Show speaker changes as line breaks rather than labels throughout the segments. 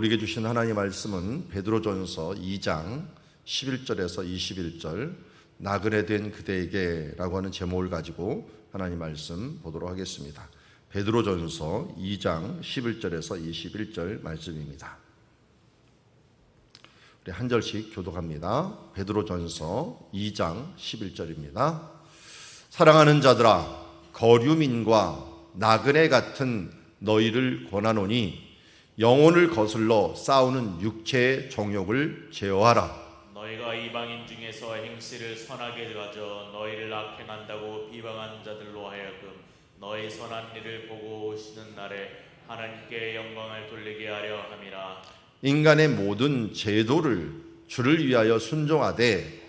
우리에게 주신 하나님 말씀은 베드로전서 2장 11절에서 21절 나그네 된 그대에게라고 하는 제목을 가지고 하나님 말씀 보도록 하겠습니다. 베드로전서 2장 11절에서 21절 말씀입니다. 우리 한 절씩 교독합니다. 베드로전서 2장 11절입니다. 사랑하는 자들아 거류민과 나그네 같은 너희를 권하노니 영혼을 거슬러 싸우는 육체의 정욕을 제어하라.
너희가 이방인 중에서 행실을 선하게 가져 너희를 악행한다고 비방한 자들로 하여금 너희 선한 일을 보고 오시는 날에 하나님께 영광을 돌리게 하려 함이라
인간의 모든 제도를 주를 위하여 순종하되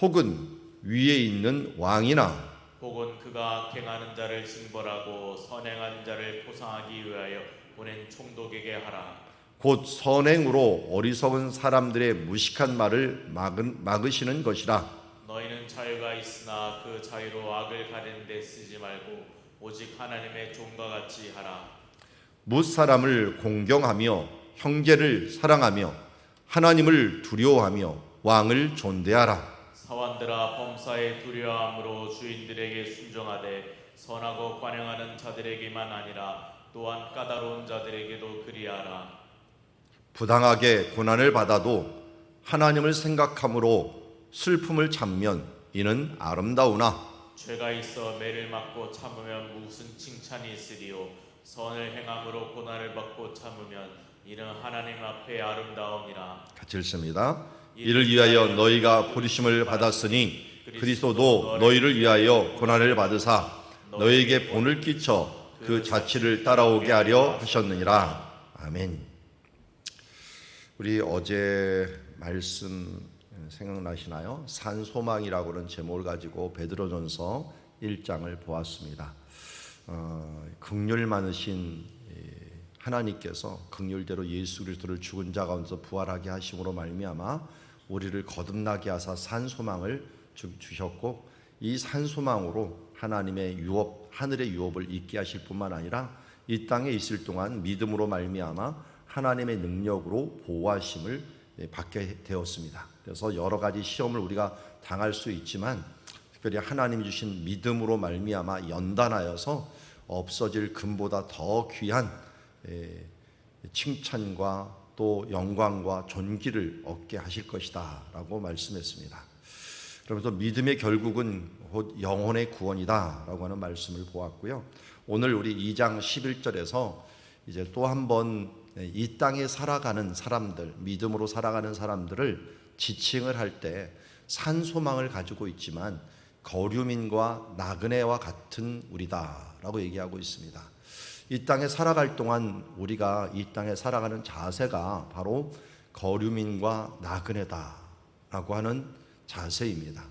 혹은 위에 있는 왕이나
혹은 그가 악행하는 자를 징벌하고 선행하는 자를 포상하기 위하여 보낸 총독에게 하라.
곧 선행으로 어리석은 사람들의 무식한 말을 막은, 막으시는 것이라.
너희는 자유가 있으나 그 자유로 악을 가리는 데 쓰지 말고 오직 하나님의 종과 같이 하라.
무사람을 공경하며 형제를 사랑하며 하나님을 두려워하며 왕을 존대하라.
사원들아 범사에 두려워함으로 주인들에게 순종하되 선하고 관용하는 자들에게만 아니라 또한 까다로운 자들에게도 그리하라.
부당하게 고난을 받아도 하나님을 생각함으로 슬픔을 참면 이는 아름다우나.
죄가 있어 매를 맞고 참으면 무슨 칭찬이 있으리요? 선을 행함으로 고난을 받고 참으면 이는 하나님 앞에 아름다움이라.
같이 읽습니다. 이를 위하여 너희가 부르심을 받았으니 그리스도도 너희를 위하여 고난을 받으사 너희에게 본을 끼쳐 그 자취를 따라오게 하려 하셨느니라. 아멘. 우리 어제 말씀 생각나시나요? 산소망이라고 하는 제목을 가지고 베드로전서 1장을 보았습니다. 어, 극률 많으신 이 하나님께서 극률대로 예수 그리스도를 죽은 자 가운데서 부활하게 하심으로 말미암아 우리를 거듭나게 하사 산소망을 주- 주셨고 이 산소망으로 하나님의 유업 하늘의 유업을 잊게 하실 뿐만 아니라 이 땅에 있을 동안 믿음으로 말미암아 하나님의 능력으로 보호하심을 예, 받게 되었습니다. 그래서 여러 가지 시험을 우리가 당할 수 있지만 특별히 하나님이 주신 믿음으로 말미암아 연단하여서 없어질 금보다 더 귀한 예, 칭찬과 또 영광과 존귀를 얻게 하실 것이다라고 말씀했습니다. 그러면서 믿음의 결국은 곧 영혼의 구원이다라고 하는 말씀을 보았고요. 오늘 우리 2장 11절에서 이제 또 한 번 이 땅에 살아가는 사람들, 믿음으로 살아가는 사람들을 지칭을 할 때 산소망을 가지고 있지만 거류민과 나그네와 같은 우리다라고 얘기하고 있습니다. 이 땅에 살아갈 동안 우리가 이 땅에 살아가는 자세가 바로 거류민과 나그네다라고 하는 자세입니다.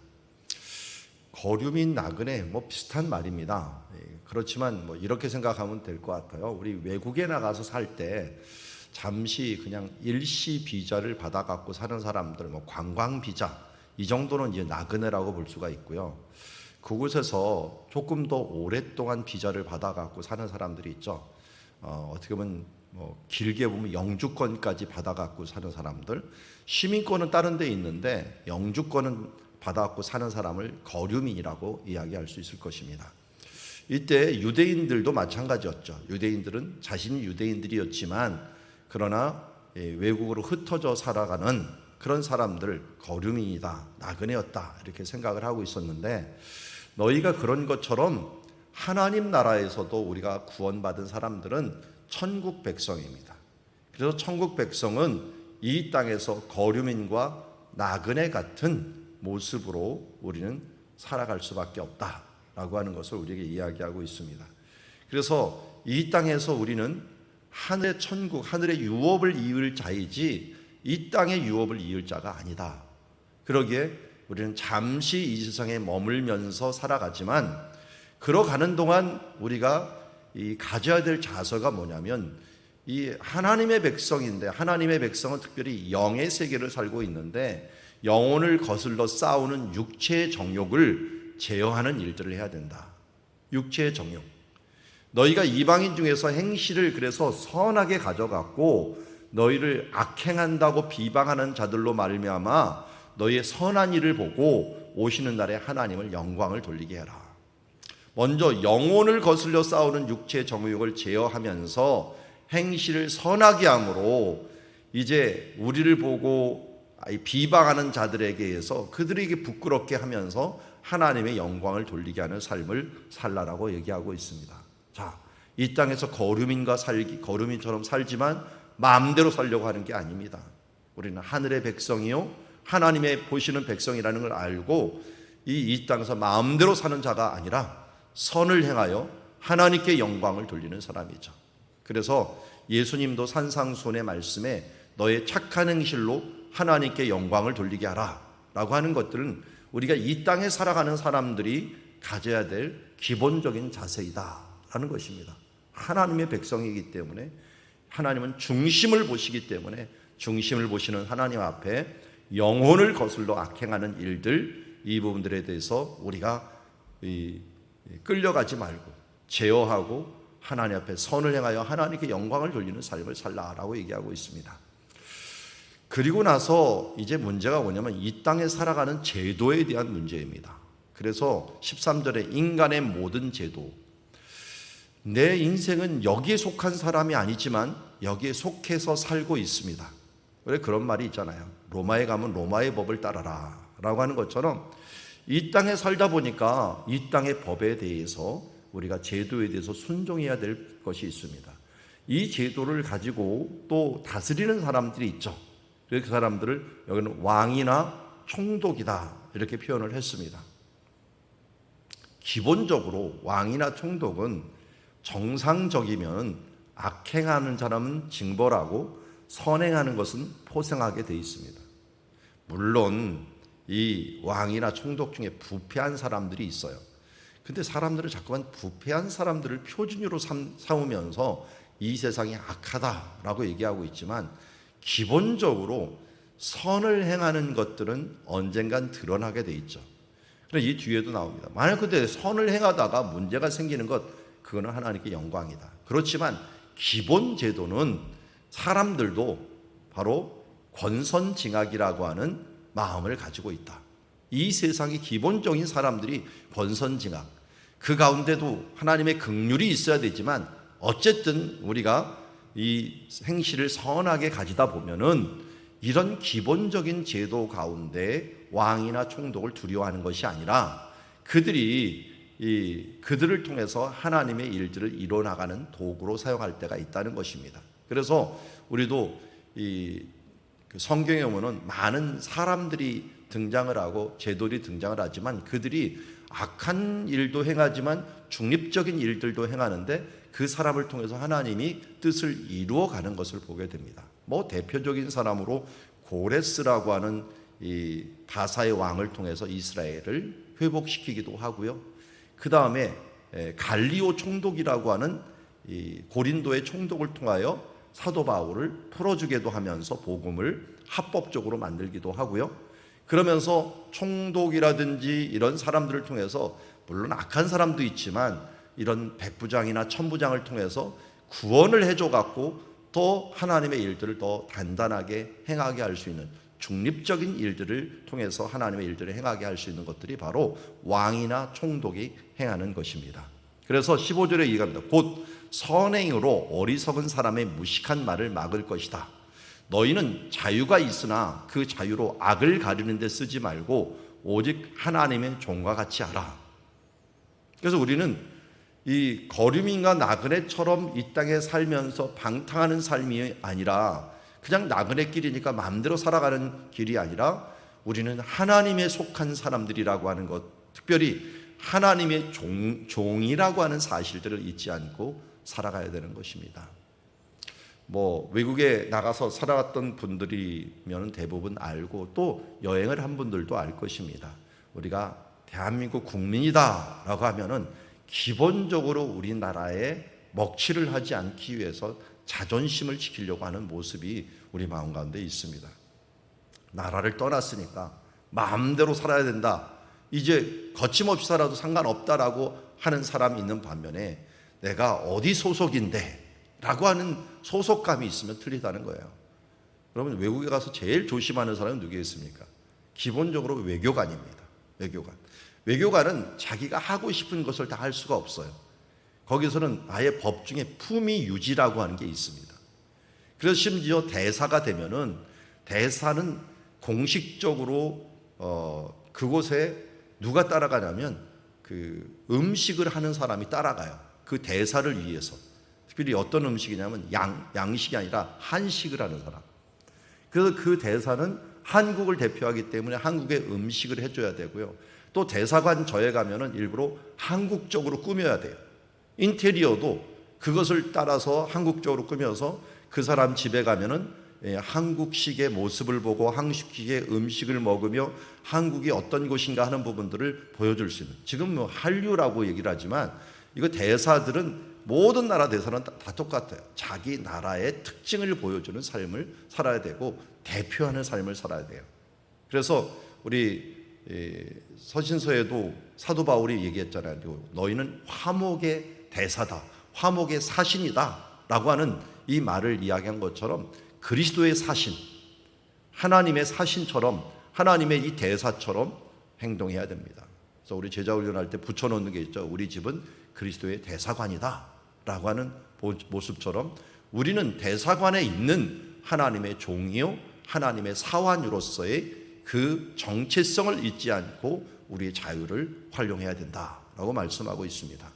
거류민 나그네 뭐 비슷한 말입니다. 예, 그렇지만 뭐 이렇게 생각하면 될 것 같아요. 우리 외국에 나가서 살 때 잠시 그냥 일시 비자를 받아 갖고 사는 사람들, 뭐 관광 비자 이 정도는 이제 나그네라고 볼 수가 있고요. 그곳에서 조금 더 오랫동안 비자를 받아 갖고 사는 사람들이 있죠. 어, 어떻게 보면 뭐 길게 보면 영주권까지 받아 갖고 사는 사람들, 시민권은 다른 데 있는데 영주권은 받아 갖고 사는 사람을 거류민이라고 이야기할 수 있을 것입니다. 이때 유대인들도 마찬가지였죠. 유대인들은 자신이 유대인들이었지만 그러나 예, 외국으로 흩어져 살아가는 그런 사람들 거류민이다, 나그네였다 이렇게 생각을 하고 있었는데 너희가 그런 것처럼 하나님 나라에서도 우리가 구원받은 사람들은 천국 백성입니다. 그래서 천국 백성은 이 땅에서 거류민과 나그네 같은 모습으로 우리는 살아갈 수밖에 없다라고 하는 것을 우리에게 이야기하고 있습니다. 그래서 이 땅에서 우리는 하늘의 천국, 하늘의 유업을 이을 자이지 이 땅의 유업을 이을 자가 아니다. 그러기에 우리는 잠시 이 세상에 머물면서 살아가지만 걸어가는 동안 우리가 이 가져야 될 자세가 뭐냐면 이 하나님의 백성인데 하나님의 백성은 특별히 영의 세계를 살고 있는데 영혼을 거슬러 싸우는 육체의 정욕을 제어하는 일들을 해야 된다. 육체의 정욕. 너희가 이방인 중에서 행실을 그래서 선하게 가져갔고 너희를 악행한다고 비방하는 자들로 말미암아 너희의 선한 일을 보고 오시는 날에 하나님을 영광을 돌리게 해라. 먼저 영혼을 거슬려 싸우는 육체의 정욕을 제어하면서 행실을 선하게 함으로 이제 우리를 보고 비방하는 자들에게서 그들에게 부끄럽게 하면서 하나님의 영광을 돌리게 하는 삶을 살라라고 얘기하고 있습니다. 자, 이 땅에서 거류민과 살기 거류민처럼 살지만 마음대로 살려고 하는 게 아닙니다. 우리는 하늘의 백성이요 하나님의 보시는 백성이라는 걸 알고 이, 이 땅에서 마음대로 사는 자가 아니라 선을 행하여 하나님께 영광을 돌리는 사람이죠. 그래서 예수님도 산상순의 말씀에 너의 착한 행실로 하나님께 영광을 돌리게 하라 라고 하는 것들은 우리가 이 땅에 살아가는 사람들이 가져야 될 기본적인 자세이다 라는 것입니다. 하나님의 백성이기 때문에 하나님은 중심을 보시기 때문에 중심을 보시는 하나님 앞에 영혼을 거슬러 악행하는 일들 이 부분들에 대해서 우리가 이 끌려가지 말고 제어하고 하나님 앞에 선을 행하여 하나님께 영광을 돌리는 삶을 살라라고 얘기하고 있습니다. 그리고 나서 이제 문제가 뭐냐면 이 땅에 살아가는 제도에 대한 문제입니다. 그래서 13절에 인간의 모든 제도 내 인생은 여기에 속한 사람이 아니지만 여기에 속해서 살고 있습니다. 왜 그런 말이 있잖아요. 로마에 가면 로마의 법을 따라라 라고 하는 것처럼 이 땅에 살다 보니까 이 땅의 법에 대해서 우리가 제도에 대해서 순종해야 될 것이 있습니다. 이 제도를 가지고 또 다스리는 사람들이 있죠. 그 사람들을 여기는 왕이나 총독이다 이렇게 표현을 했습니다. 기본적으로 왕이나 총독은 정상적이면 악행하는 사람은 징벌하고 선행하는 것은 포생하게 돼 있습니다. 물론 이 왕이나 총독 중에 부패한 사람들이 있어요. 근데 사람들은 자꾸만 부패한 사람들을 표준으로 삼으면서 이 세상이 악하다라고 얘기하고 있지만 기본적으로 선을 행하는 것들은 언젠간 드러나게 돼 있죠. 그래 이 뒤에도 나옵니다. 만약 근데 선을 행하다가 문제가 생기는 것 그거는 하나님께 영광이다. 그렇지만 기본 제도는 사람들도 바로 권선징악이라고 하는 마음을 가지고 있다. 이 세상의 기본적인 사람들이 권선징악. 그 가운데도 하나님의 긍휼이 있어야 되지만 어쨌든 우리가 이 행실을 선하게 가지다 보면은 이런 기본적인 제도 가운데 왕이나 총독을 두려워하는 것이 아니라 그들이 이 그들을 통해서 하나님의 일들을 이뤄 나가는 도구로 사용할 때가 있다는 것입니다. 그래서 우리도 이 성경에 보면은 많은 사람들이 등장을 하고 제도들이 등장을 하지만 그들이 악한 일도 행하지만 중립적인 일들도 행하는데 그 사람을 통해서 하나님이 뜻을 이루어 가는 것을 보게 됩니다. 뭐 대표적인 사람으로 고레스라고 하는 이 바사의 왕을 통해서 이스라엘을 회복시키기도 하고요. 그 다음에 갈리오 총독이라고 하는 이 고린도의 총독을 통하여 사도 바울을 풀어주기도 하면서 복음을 합법적으로 만들기도 하고요. 그러면서 총독이라든지 이런 사람들을 통해서 물론 악한 사람도 있지만 이런 백부장이나 천부장을 통해서 구원을 해줘 갖고 또 하나님의 일들을 더 단단하게 행하게 할 수 있는 중립적인 일들을 통해서 하나님의 일들을 행하게 할 수 있는 것들이 바로 왕이나 총독이 행하는 것입니다. 그래서 15절에 얘기합니다. 곧 선행으로 어리석은 사람의 무식한 말을 막을 것이다. 너희는 자유가 있으나 그 자유로 악을 가리는 데 쓰지 말고 오직 하나님의 종과 같이 하라. 그래서 우리는 이 거류민과 나그네처럼 이 땅에 살면서 방탕하는 삶이 아니라 그냥 나그네 길이니까 마음대로 살아가는 길이 아니라 우리는 하나님에 속한 사람들이라고 하는 것, 특별히 하나님의 종, 종이라고 하는 사실들을 잊지 않고 살아가야 되는 것입니다. 뭐 외국에 나가서 살아왔던 분들이면 대부분 알고 또 여행을 한 분들도 알 것입니다. 우리가 대한민국 국민이다라고 하면은 기본적으로 우리나라에 먹칠을 하지 않기 위해서 자존심을 지키려고 하는 모습이 우리 마음 가운데 있습니다. 나라를 떠났으니까 마음대로 살아야 된다. 이제 거침없이 살아도 상관없다라고 하는 사람이 있는 반면에 내가 어디 소속인데 라고 하는 소속감이 있으면 틀리다는 거예요. 여러분 외국에 가서 제일 조심하는 사람은 누구겠습니까? 기본적으로 외교관입니다. 외교관. 외교관은 자기가 하고 싶은 것을 다 할 수가 없어요. 거기서는 아예 법 중에 품위 유지라고 하는 게 있습니다. 그래서 심지어 대사가 되면은 대사는 공식적으로 어 그곳에 누가 따라가냐면 그 음식을 하는 사람이 따라가요. 그 대사를 위해서. 특별히 어떤 음식이냐면 양 양식이 아니라 한식을 하는 사람. 그래서 그 대사는 한국을 대표하기 때문에 한국의 음식을 해줘야 되고요. 또 대사관 저에 가면은 일부러 한국적으로 꾸며야 돼요. 인테리어도 그것을 따라서 한국적으로 꾸며서 그 사람 집에 가면은 예, 한국식의 모습을 보고 한국식의 음식을 먹으며 한국이 어떤 곳인가 하는 부분들을 보여줄 수 있는 지금 뭐 한류라고 얘기를 하지만 이거 대사들은 모든 나라 대사는 다, 다 똑같아요. 자기 나라의 특징을 보여주는 삶을 살아야 되고 대표하는 삶을 살아야 돼요. 그래서 우리 예, 서신서에도 사도 바울이 얘기했잖아요. 너희는 화목의 대사다. 화목의 사신이다 라고 하는 이 말을 이야기한 것처럼 그리스도의 사신, 하나님의 사신처럼 하나님의 이 대사처럼 행동해야 됩니다. 그래서 우리 제자 훈련할 때 붙여놓는 게 있죠. 우리 집은 그리스도의 대사관이다 라고 하는 모습처럼 우리는 대사관에 있는 하나님의 종이요 하나님의 사환으로서의 그 정체성을 잊지 않고 우리의 자유를 활용해야 된다 라고 말씀하고 있습니다.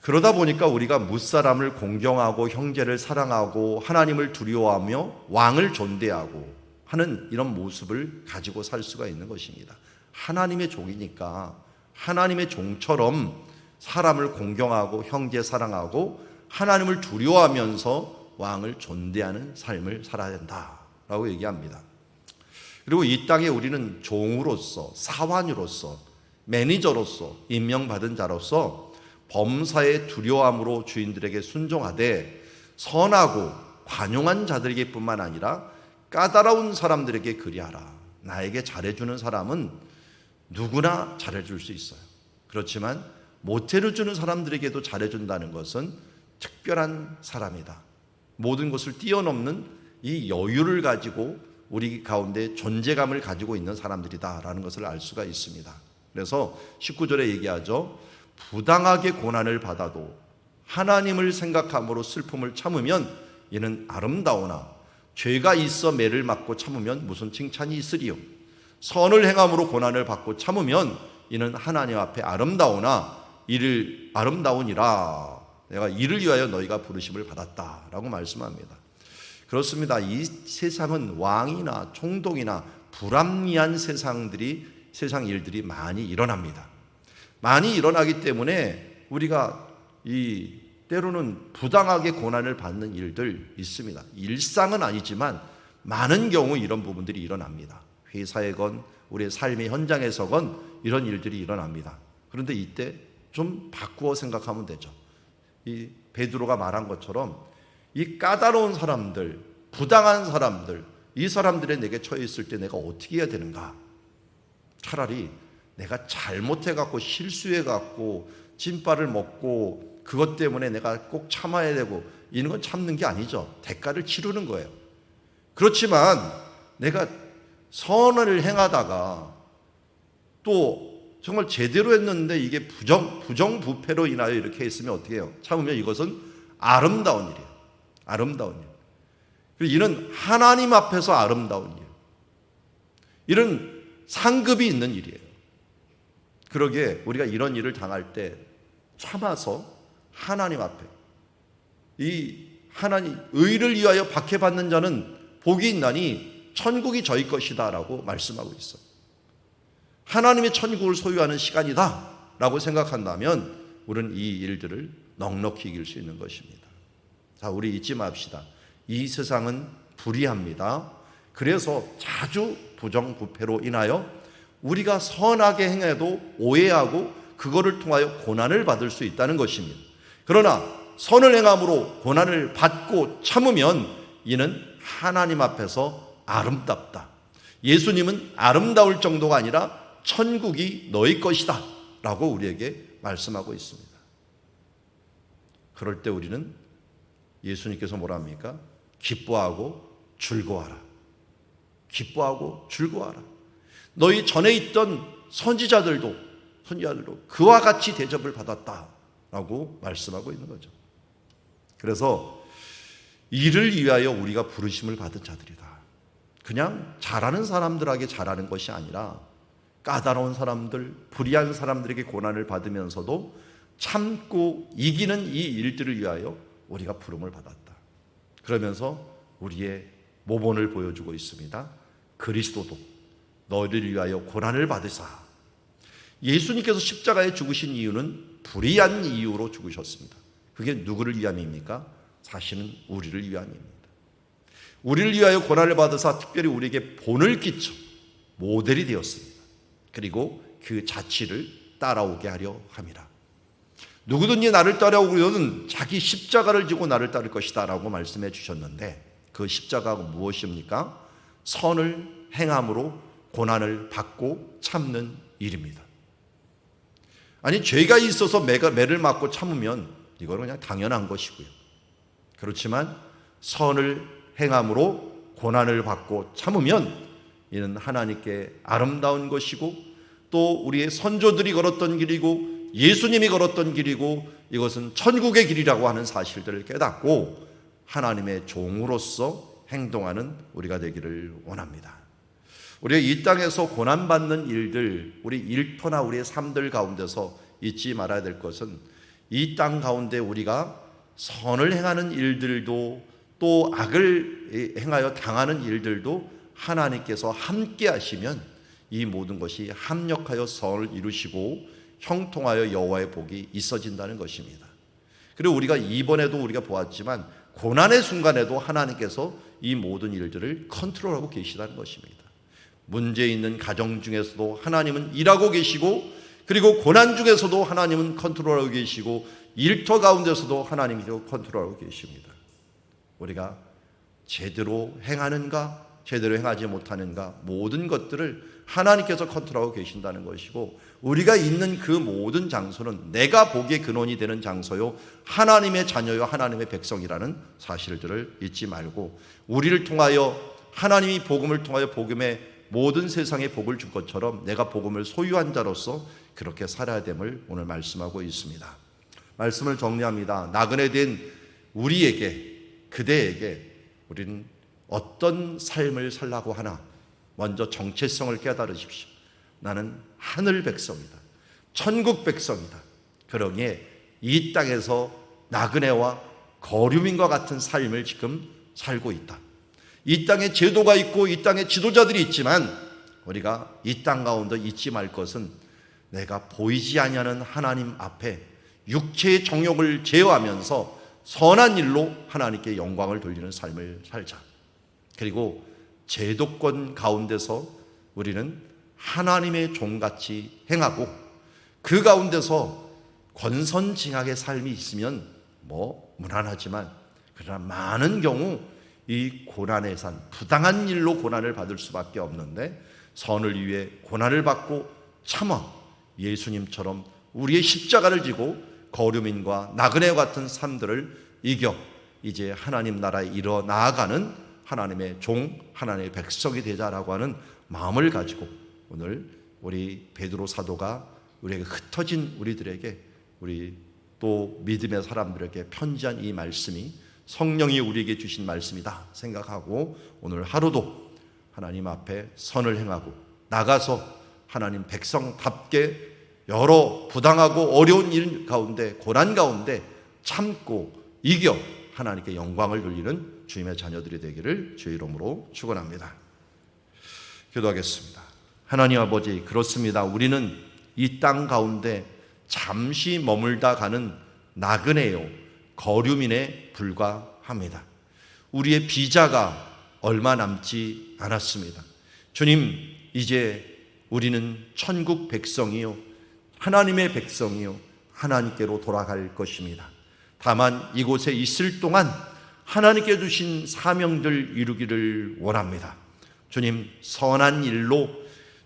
그러다 보니까 우리가 무사람을 공경하고 형제를 사랑하고 하나님을 두려워하며 왕을 존대하고 하는 이런 모습을 가지고 살 수가 있는 것입니다. 하나님의 종이니까 하나님의 종처럼 사람을 공경하고 형제 사랑하고 하나님을 두려워하면서 왕을 존대하는 삶을 살아야 된다라고 얘기합니다. 그리고 이 땅에 우리는 종으로서 사환으로서 매니저로서 임명받은 자로서 범사의 두려움으로 주인들에게 순종하되 선하고 관용한 자들에게뿐만 아니라 까다로운 사람들에게 그리하라. 나에게 잘해주는 사람은 누구나 잘해줄 수 있어요. 그렇지만 못해주는 사람들에게도 잘해준다는 것은 특별한 사람이다. 모든 것을 뛰어넘는 이 여유를 가지고 우리 가운데 존재감을 가지고 있는 사람들이다라는 것을 알 수가 있습니다. 그래서 19절에 얘기하죠. 부당하게 고난을 받아도 하나님을 생각함으로 슬픔을 참으면 이는 아름다우나 죄가 있어 매를 맞고 참으면 무슨 칭찬이 있으리요. 선을 행함으로 고난을 받고 참으면 이는 하나님 앞에 아름다우나 이를 아름다우니라. 내가 이를 위하여 너희가 부르심을 받았다라고 말씀합니다. 그렇습니다. 이 세상은 왕이나 총독이나 불합리한 세상들이 세상 일들이 많이 일어납니다. 많이 일어나기 때문에 우리가 이 때로는 부당하게 고난을 받는 일들 있습니다. 일상은 아니지만 많은 경우 이런 부분들이 일어납니다. 회사에건 우리의 삶의 현장에서건 이런 일들이 일어납니다. 그런데 이때 좀 바꾸어 생각하면 되죠. 이 베드로가 말한 것처럼 이 까다로운 사람들, 부당한 사람들, 이 사람들의 내게 처해 있을 때 내가 어떻게 해야 되는가? 차라리 내가 잘못해 갖고 실수해 갖고 진발을 먹고 그것 때문에 내가 꼭 참아야 되고 이런 건 참는 게 아니죠. 대가를 치르는 거예요. 그렇지만 내가 선을 행하다가 또 정말 제대로 했는데 이게 부정 부정부패로 인하여 이렇게 했으면 어떻게 해요? 참으면 이것은 아름다운 일이에요. 아름다운 일. 그리고 이는 하나님 앞에서 아름다운 일. 이런 상급이 있는 일이에요. 그러기에 우리가 이런 일을 당할 때 참아서 하나님 앞에 이 하나님 의를 위하여 박해받는 자는 복이 있나니 천국이 저희 것이다라고 말씀하고 있어요. 하나님의 천국을 소유하는 시간이다 라고 생각한다면 우리는 이 일들을 넉넉히 이길 수 있는 것입니다. 자, 우리 잊지 맙시다. 이 세상은 불의합니다. 그래서 자주 부정부패로 인하여 우리가 선하게 행해도 오해하고 그거를 통하여 고난을 받을 수 있다는 것입니다. 그러나 선을 행함으로 고난을 받고 참으면 이는 하나님 앞에서 아름답다. 예수님은 아름다울 정도가 아니라 천국이 너희 것이다. 라고 우리에게 말씀하고 있습니다. 그럴 때 우리는 예수님께서 뭐라 합니까? 기뻐하고 즐거워하라. 기뻐하고 즐거워하라. 너희 전에 있던 선지자들도 선지자들도 그와 같이 대접을 받았다라고 말씀하고 있는 거죠. 그래서 이를 위하여 우리가 부르심을 받은 자들이다. 그냥 잘하는 사람들에게 잘하는 것이 아니라 까다로운 사람들, 불의한 사람들에게 고난을 받으면서도 참고 이기는 이 일들을 위하여 우리가 부름을 받았다. 그러면서 우리의 모본을 보여주고 있습니다. 그리스도도 너희를 위하여 고난을 받으사 예수님께서 십자가에 죽으신 이유는 불의한 이유로 죽으셨습니다. 그게 누구를 위함입니까? 사실은 우리를 위함입니다. 우리를 위하여 고난을 받으사 특별히 우리에게 본을 끼쳐 모델이 되었습니다. 그리고 그 자취를 따라오게 하려 함이라. 누구든지 나를 따라오고는 자기 십자가를 지고 나를 따를 것이다 라고 말씀해 주셨는데 그 십자가가 무엇입니까? 선을 행함으로 고난을 받고 참는 일입니다. 아니 죄가 있어서 매가 매를 맞고 참으면 이거는 그냥 당연한 것이고요. 그렇지만 선을 행함으로 고난을 받고 참으면 이는 하나님께 아름다운 것이고 또 우리의 선조들이 걸었던 길이고 예수님이 걸었던 길이고 이것은 천국의 길이라고 하는 사실들을 깨닫고 하나님의 종으로서 행동하는 우리가 되기를 원합니다. 우리가 이 땅에서 고난받는 일들, 우리 일터나 우리의 삶들 가운데서 잊지 말아야 될 것은 이 땅 가운데 우리가 선을 행하는 일들도 또 악을 행하여 당하는 일들도 하나님께서 함께 하시면 이 모든 것이 합력하여 선을 이루시고 형통하여 여호와의 복이 있어진다는 것입니다. 그리고 우리가 이번에도 우리가 보았지만 고난의 순간에도 하나님께서 이 모든 일들을 컨트롤하고 계시다는 것입니다. 문제 있는 가정 중에서도 하나님은 일하고 계시고 그리고 고난 중에서도 하나님은 컨트롤하고 계시고 일터 가운데서도 하나님이 컨트롤하고 계십니다. 우리가 제대로 행하는가 제대로 행하지 못하는가 모든 것들을 하나님께서 컨트롤하고 계신다는 것이고 우리가 있는 그 모든 장소는 내가 보기에 근원이 되는 장소요 하나님의 자녀요 하나님의 백성이라는 사실들을 잊지 말고 우리를 통하여 하나님이 복음을 통하여 복음의 모든 세상에 복을 줄 것처럼 내가 복음을 소유한 자로서 그렇게 살아야 됨을 오늘 말씀하고 있습니다. 말씀을 정리합니다. 나그네 된 우리에게 그대에게 우리는 어떤 삶을 살라고 하나 먼저 정체성을 깨달으십시오. 나는 하늘 백성이다. 천국 백성이다. 그러기에 이 땅에서 나그네와 거류민과 같은 삶을 지금 살고 있다. 이 땅에 제도가 있고 이 땅에 지도자들이 있지만 우리가 이 땅 가운데 잊지 말 것은 내가 보이지 아니하는 하나님 앞에 육체의 정욕을 제어하면서 선한 일로 하나님께 영광을 돌리는 삶을 살자. 그리고 제도권 가운데서 우리는 하나님의 종같이 행하고 그 가운데서 권선징악의 삶이 있으면 뭐 무난하지만 그러나 많은 경우 이 고난의 산 부당한 일로 고난을 받을 수밖에 없는데 선을 위해 고난을 받고 참아 예수님처럼 우리의 십자가를 지고 거류민과 나그네 같은 삶들을 이겨 이제 하나님 나라에 이뤄 나아가는 하나님의 종, 하나님의 백성이 되자라고 하는 마음을 가지고 오늘 우리 베드로 사도가 우리에게 흩어진 우리들에게 우리 또 믿음의 사람들에게 편지한 이 말씀이 성령이 우리에게 주신 말씀이다 생각하고 오늘 하루도 하나님 앞에 선을 행하고 나가서 하나님 백성답게 여러 부당하고 어려운 일 가운데 고난 가운데 참고 이겨 하나님께 영광을 돌리는 주님의 자녀들이 되기를 주의 이름으로 축원합니다. 기도하겠습니다. 하나님 아버지 그렇습니다. 우리는 이 땅 가운데 잠시 머물다 가는 나그네요 거류민에 불과합니다. 우리의 비자가 얼마 남지 않았습니다. 주님 이제 우리는 천국 백성이요 하나님의 백성이요 하나님께로 돌아갈 것입니다. 다만 이곳에 있을 동안 하나님께 주신 사명들 이루기를 원합니다. 주님 선한 일로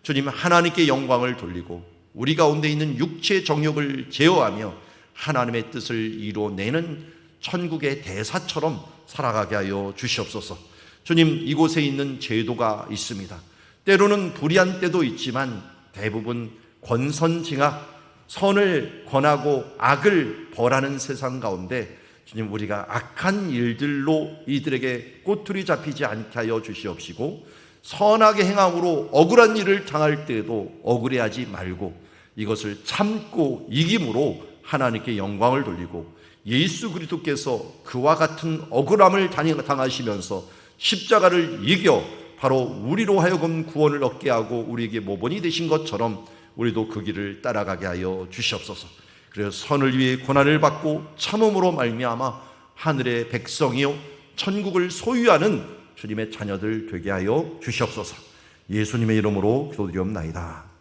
주님 하나님께 영광을 돌리고 우리 가운데 있는 육체 정욕을 제어하며 하나님의 뜻을 이루어내는 천국의 대사처럼 살아가게 하여 주시옵소서. 주님, 이곳에 있는 제도가 있습니다. 때로는 불의한 때도 있지만 대부분 권선징악, 선을 권하고 악을 벌하는 세상 가운데 주님 우리가 악한 일들로 이들에게 꼬투리 잡히지 않게 하여 주시옵시고 선하게 행함으로 억울한 일을 당할 때에도 억울해하지 말고 이것을 참고 이김으로 하나님께 영광을 돌리고 예수 그리스도께서 그와 같은 억울함을 당하시면서 십자가를 이겨 바로 우리로 하여금 구원을 얻게 하고 우리에게 모본이 되신 것처럼 우리도 그 길을 따라가게 하여 주시옵소서. 그래서 선을 위해 고난을 받고 참음으로 말미암아 하늘의 백성이요 천국을 소유하는 주님의 자녀들 되게 하여 주시옵소서. 예수님의 이름으로 기도드리옵나이다.